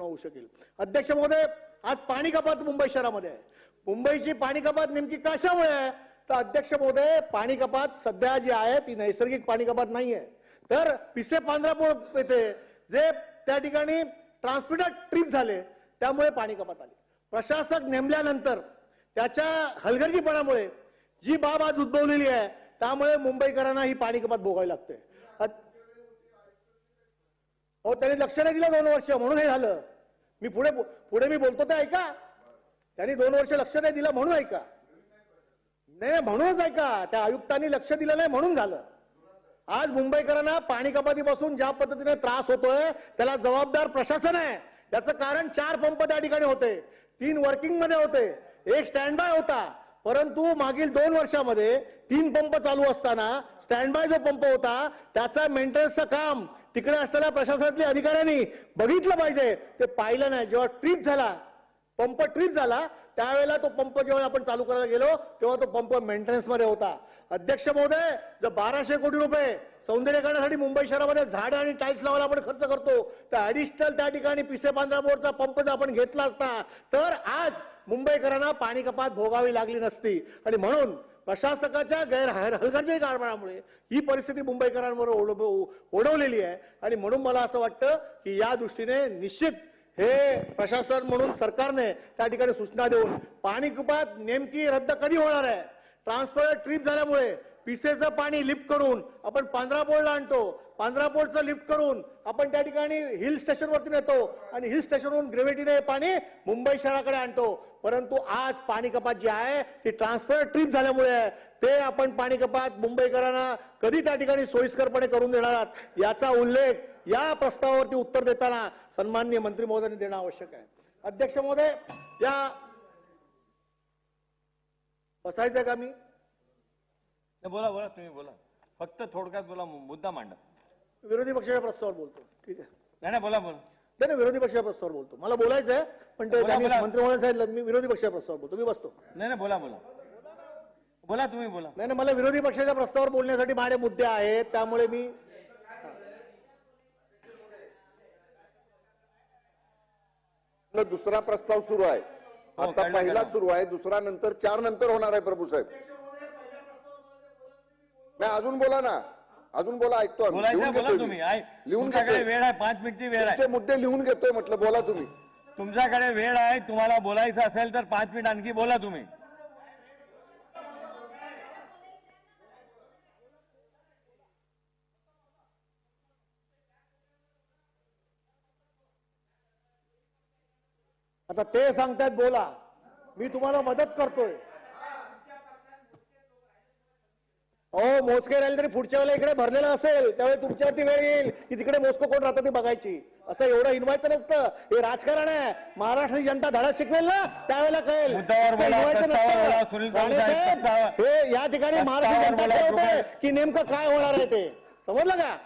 होऊ शकेल. अध्यक्ष महोदय आज पाणी कपात मुंबई शहरामध्ये आहे. मुंबईची पाणी कपात नेमकी कशामुळे आहे? तर अध्यक्ष महोदय पाणी कपात सध्या जी आहे ती नैसर्गिक पाणी कपात नाहीये. तर पिसे पांढरापूर येथे जे त्या ठिकाणी ट्रान्समिटर ट्रिप झाले त्यामुळे पाणी कपात आली. प्रशासक नेमल्यानंतर त्याच्या हलगर्जीपणामुळे जी बाब आज उद्भवलेली आहे त्यामुळे मुंबईकरांना ही पाणी कपात भोगावी लागते. हो त्यांनी लक्ष नाही दिलं दोन वर्ष म्हणून हे झालं. मी पुढे पुढे मी बोलतो ते ऐका. त्यांनी दोन वर्ष लक्ष नाही दिलं म्हणून ऐका. नाही म्हणूनच ऐका. त्या आयुक्तांनी लक्ष दिलं नाही म्हणून झालं. आज मुंबईकरांना पाणी कपातीपासून ज्या पद्धतीने त्रास होतोय त्याला जबाबदार प्रशासन आहे. त्याचं कारण चार पंप त्या ठिकाणी होते. तीन वर्किंगमध्ये होते. एक स्टँड बाय होता. परंतु मागील दोन वर्षामध्ये तीन पंप चालू असताना स्टँड बाय जो पंप होता त्याचा मेंटेनन्सचं काम तिकडे असताना प्रशासनातल्या अधिकाऱ्यांनी बघितलं पाहिजे. ते पाहिलं नाही. जेव्हा ट्रिप झाला पंप ट्रिप झाला त्यावेळेला तो पंप जेव्हा आपण चालू करायला गेलो तेव्हा तो पंप मेंटेनन्समध्ये होता. अध्यक्ष महोदय जर बाराशे कोटी रुपये सौंदर्यीकरणासाठी मुंबई शहरामध्ये झाड आणि टाईल्स लावायला आपण खर्च करतो तर ऍडिशनल त्या ठिकाणी पिसे पांढरा बोर्डचा पंप जर आपण घेतला असता तर आज मुंबईकरांना पाणी कपात भोगावी लागली नसती. आणि म्हणून प्रशासकाच्या गैर हलगर्जी कारभारामुळे ही परिस्थिती मुंबईकरांवर ओढ- ओढवलेली आहे. आणि म्हणून मला असं वाटतं की या दृष्टीने निश्चित हे प्रशासन म्हणून सरकारने त्या ठिकाणी सूचना देऊन पाणी कपात नेमकी रद्द कधी होणार आहे? ट्रान्सफर ट्रिप झाल्यामुळे पिसेचं पाणी लिफ्ट करून आपण पांढरा बोर्डला आणतो. पांढरा बोर्डचं लिफ्ट करून आपण त्या ठिकाणी हिल स्टेशनवरती नेतो आणि हिल स्टेशनवरून ग्रेव्हिटीने पाणी मुंबई शहराकडे आणतो. परंतु आज पाणी कपात जी आहे ती ट्रान्सफर ट्रिप झाल्यामुळे आहे. ते आपण पाणी कपात मुंबईकरांना कधी त्या ठिकाणी सोयीस्करपणे करून देणार आहात याचा उल्लेख या प्रस्तावावरती उत्तर देताना सन्माननीय मंत्री महोदयांनी देणं आवश्यक आहे. अध्यक्ष महोदय या बसायचं का मी? बोला बोला तुम्ही बोला. फक्त थोडक्यात बोला मुद्दा मांडा. विरोधी पक्षाच्या प्रस्तावावर बोलतो. ठीक आहे. नाही नाही बोला बोला. नाही नाही, विरोधी पक्षाच्या प्रस्तावावर बोलतो. मला बोलायचं आहे पण ते बोला, त्यांनी बोला. मंत्री महोदय सांगितलं मी विरोधी पक्षाच्या प्रस्तावावर बोलतो. मी बसतो. नाही नाही बोला बोला. बोला तुम्ही बोला. नाही नाही मला विरोधी पक्षाच्या प्रस्तावावर बोलण्यासाठी माझे मुद्दे आहेत त्यामुळे मी आपला दुसरा प्रस्ताव सुरू आहे. हो, आता पहिला. सुरू आहे दुसरा नंतर चार नंतर होणार आहे प्रभू साहेब. नाही अजून बोला ना. अजून बोला ऐकतो आम्ही. बोलायचं लिहून बोला घेतोय तुम्ही. मी. लिहून तुमच्याकडे घेतोय. वेळ आहे पाच मिनिटची वेळ आहे. तुमचे मुद्दे लिहून घेतोय म्हटलं बोला तुम्ही. तुमच्याकडे वेळ आहे तुम्हाला बोलायचं असेल तर पाच मिनिट आणखी बोला तुम्ही. आता ते सांगतायत बोला. मी तुम्हाला मदत करतोय. हो मोजके राहिले तरी पुढच्या वेळेला इकडे भरलेलं असेल त्यावेळी तुमच्यावरती वेळ येईल. की तिकडे मोजको कोण राहतं ती बघायची. असं एवढं हिनवायचं नसतं. हे राजकारण आहे. महाराष्ट्राची जनता धडा शिकवेल ना त्यावेळेला कळेल. हे या ठिकाणी प्रस्तावावर जनता. की नेमकं काय होणार आहे ते. समजलं का?